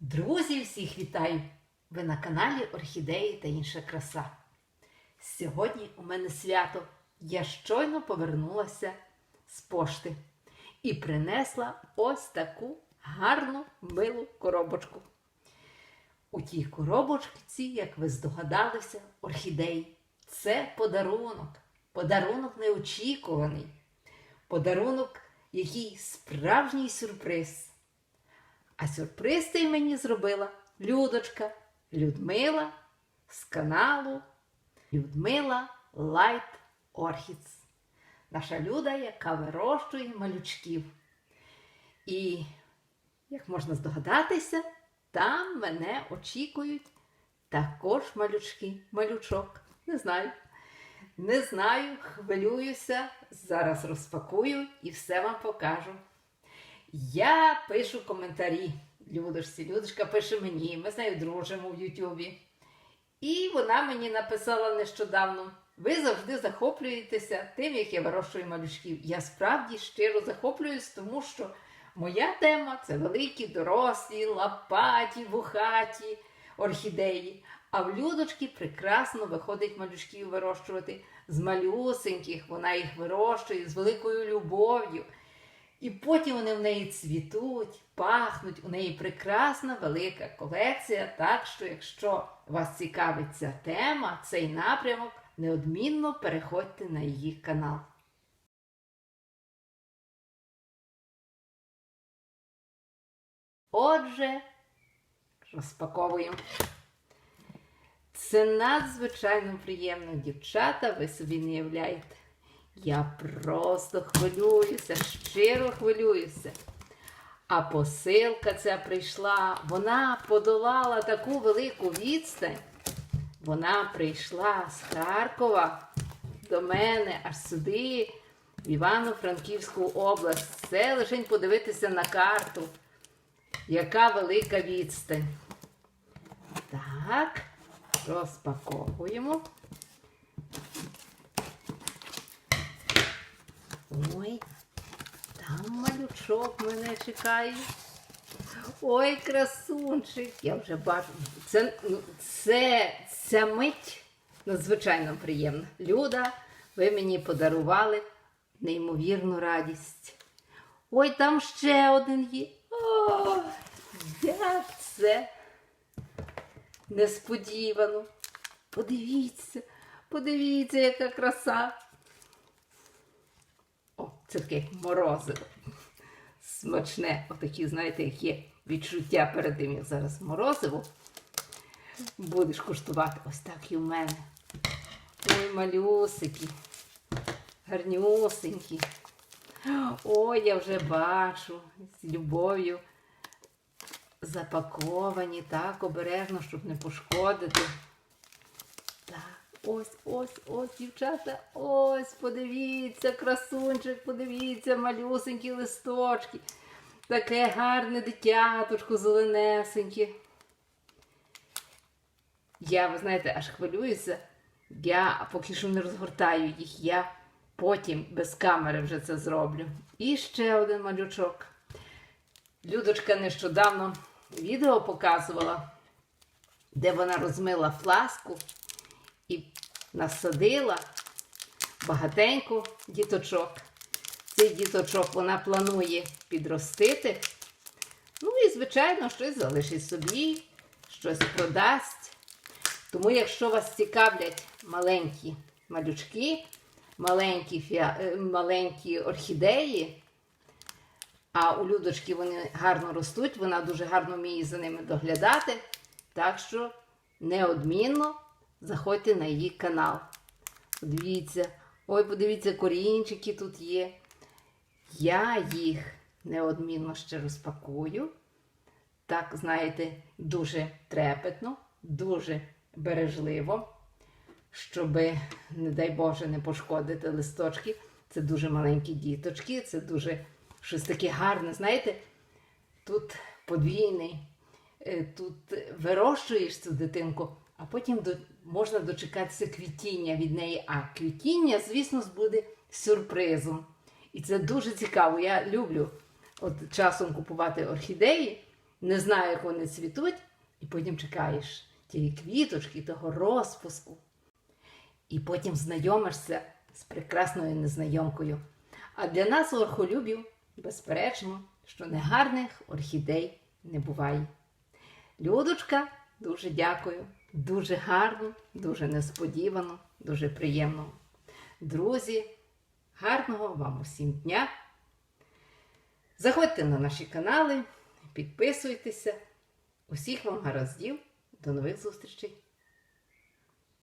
Друзі, всіх вітаю! Ви на каналі Орхідеї та інша краса. Сьогодні у мене свято. Я щойно повернулася з пошти і принесла ось таку гарну милу коробочку. У тій коробочці, як ви здогадалися, орхідеї. Це подарунок. Подарунок неочікуваний. Подарунок, який справжній сюрприз. А сюрприз цей мені зробила Людочка Людмила з каналу Людмила Лайт Орхідс. Наша люда, яка вирощує малючків. І, як можна здогадатися, там мене очікують також малючки, малючок. Не знаю. Не знаю, хвилююся, зараз розпакую і все вам покажу. Я пишу коментарі Людочці. Людочка пише мені, ми з нею дружимо в Ютубі. І вона мені написала нещодавно: ви завжди захоплюєтеся тим, як я вирощую малючків. Я справді щиро захоплююсь, тому що моя тема це великі, дорослі, лопаті, вухаті орхідеї. А в Людочки прекрасно виходить малючків вирощувати з малюсеньких, вона їх вирощує з великою любов'ю. І потім вони в неї цвітуть, пахнуть. У неї прекрасна велика колекція. Так що, якщо вас цікавить ця тема, цей напрямок, неодмінно переходьте на її канал. Отже, розпаковуємо. Це надзвичайно приємно, дівчата, ви собі не уявляєте. Я просто хвилююся, щиро хвилююся. А посилка ця прийшла, вона подолала таку велику відстань. Вона прийшла з Харкова до мене аж сюди, в Івано-Франківську область. Це лише подивитися на карту, яка велика відстань. Так, розпаковуємо. Ой, там малючок мене чекає. Ой, красунчик, я вже бачу. Це, це, ця мить надзвичайно приємна. Люда, ви мені подарували неймовірну радість. Ой, там ще один є. О, як це несподівано. Подивіться, подивіться, яка краса. Це таке морозиво. Смачне, отакі, знаєте, як є відчуття перед тим, як зараз морозиво. Будеш куштувати ось так і в мене. Ой, малюсики, гарнюсенькі. Ой, я вже бачу з любов'ю запаковані так обережно, щоб не пошкодити. Так, ось, ось, ось, дівчата, ось, подивіться, красунчик, подивіться, малюсенькі листочки. Таке гарне дитяточко зеленесеньке. Я, ви знаєте, аж хвилююся. Я поки що не розгортаю їх, я потім без камери вже це зроблю. І ще один малючок. Людочка нещодавно відео показувала, де вона розмила фласку і насадила багатенько діточок. Цей діточок вона планує підростити. Ну і, звичайно, щось залишить собі, щось продасть. Тому, якщо вас цікавлять маленькі малючки, маленькі, фіа... е, маленькі орхідеї, а у Людочки вони гарно ростуть, вона дуже гарно вміє за ними доглядати. Так що неодмінно заходьте на її канал. Подивіться, ой, подивіться, корінчики тут є. Я їх неодмінно ще розпакую. Так, знаєте, дуже трепетно, дуже бережливо, щоб, не дай Боже, не пошкодити листочки. Це дуже маленькі діточки, це дуже щось таке гарне. Знаєте, тут подвійний, е, тут вирощуєш цю дитинку, а потім до, можна дочекатися квітіння від неї. А квітіння, звісно, буде сюрпризом. І це дуже цікаво. Я люблю от часом купувати орхідеї не знаю, як вони цвітуть, і потім чекаєш тієї квіточки, того розпуску. І потім знайомишся з прекрасною незнайомкою. А для нас, орхолюбів, безперечно, що негарних орхідей не буває. Людочка, дуже дякую. Дуже гарно, дуже несподівано, дуже приємно. Друзі, гарного вам усім дня! Заходьте на наші канали, підписуйтеся. Усіх вам гараздів. До нових зустрічей!